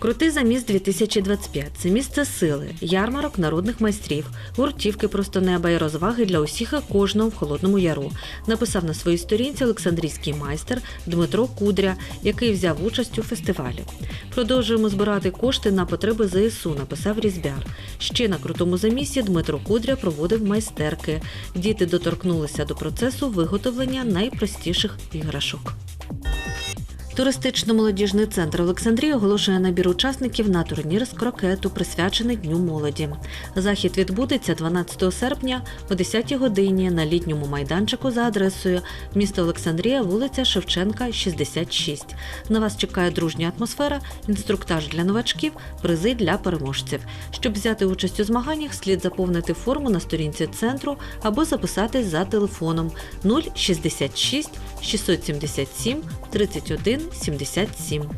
Крутий заміс 2025 – це місце сили, ярмарок народних майстрів, гуртівки просто неба і розваги для усіх і кожного в Холодному Яру. Написав на своїй сторінці Олександрійський майстер Дмитро Кудря, який взяв участь у фестивалі. Продовжуємо збирати кошти на потреби ЗСУ, написав Різбяр. Ще на крутому замісі Дмитро Кудря проводив майстерки. Діти доторкнулися до процесу виготовлення найпростіших іграшок. Туристично-молодіжний центр Олександрії оголошує набір учасників на турнір з крокету, присвячений Дню молоді. Захід відбудеться 12 серпня о 10 годині на літньому майданчику за адресою місто Олександрія, вулиця Шевченка, 66. На вас чекає дружня атмосфера, інструктаж для новачків, призи для переможців. Щоб взяти участь у змаганнях, слід заповнити форму на сторінці центру або записатись за телефоном 066 677 31 77.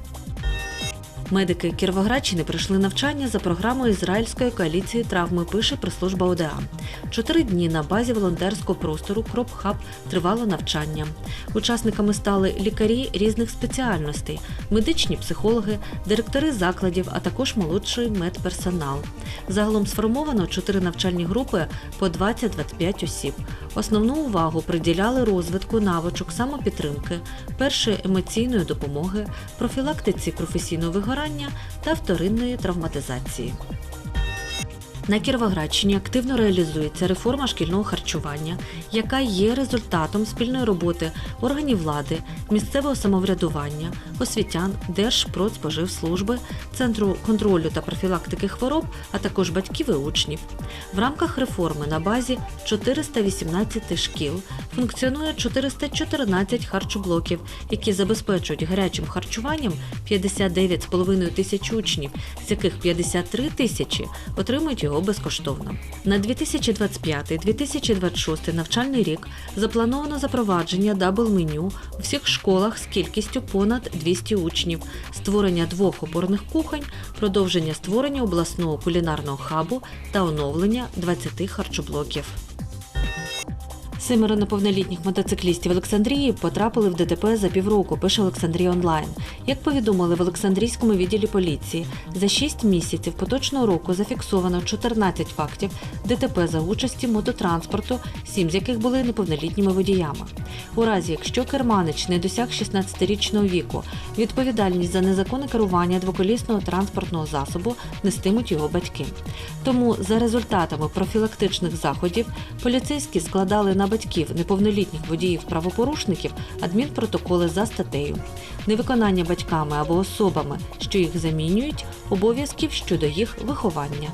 Медики Кіровоградщини пройшли навчання за програмою Ізраїльської коаліції травми, пише прес-служба ОДА. Чотири дні на базі волонтерського простору Кропхаб тривало навчання. Учасниками стали лікарі різних спеціальностей, медичні психологи, директори закладів, а також молодший медперсонал. Загалом сформовано чотири навчальні групи по 20-25 осіб. Основну увагу приділяли розвитку навичок самопідтримки, першої емоційної допомоги, профілактиці професійного вигорання та вторинної травматизації. На Кіровоградщині активно реалізується реформа шкільного харчування, яка є результатом спільної роботи органів влади, місцевого самоврядування, освітян, Держпродспоживслужби, Центру контролю та профілактики хвороб, а також батьків і учнів. В рамках реформи на базі 418 шкіл функціонує 414 харчоблоків, які забезпечують гарячим харчуванням 59,5 тисяч учнів, з яких 53 тисячі отримують його безкоштовно. На 2025-2026 навчальний рік заплановано запровадження дабл-меню у всіх школах з кількістю понад 200 учнів, створення двох опорних кухонь, продовження створення обласного кулінарного хабу та оновлення 20 харчоблоків. Семеро неповнолітніх мотоциклістів Олександрії потрапили в ДТП за півроку, пише Олександрія Онлайн. Як повідомили в Олександрійському відділі поліції, за 6 місяців поточного року зафіксовано 14 фактів ДТП за участі мототранспорту, 7 з яких були неповнолітніми водіями. У разі, якщо керманич не досяг 16-річного віку, відповідальність за незаконне керування двоколісного транспортного засобу нестимуть його батьки. Тому за результатами профілактичних заходів поліцейські складали на батьків неповнолітніх водіїв-правопорушників адмінпротоколи за статтею, невиконання батьками або особами, що їх замінюють, обов'язків щодо їх виховання.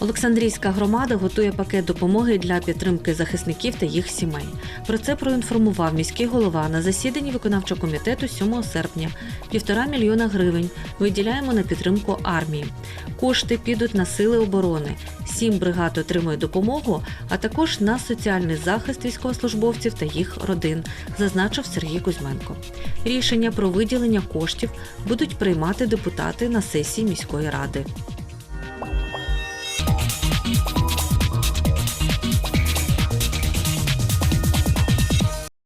Олександрійська громада готує пакет допомоги для підтримки захисників та їх сімей. Про це проінформував міський голова на засіданні виконавчого комітету 7 серпня. Півтора мільйона гривень виділяємо на підтримку армії. Кошти підуть на сили оборони. Сім бригад отримує допомогу, а також на соціальний захист військовослужбовців та їх родин, зазначив Сергій Кузьменко. Рішення про виділення коштів будуть приймати депутати на сесії міської ради.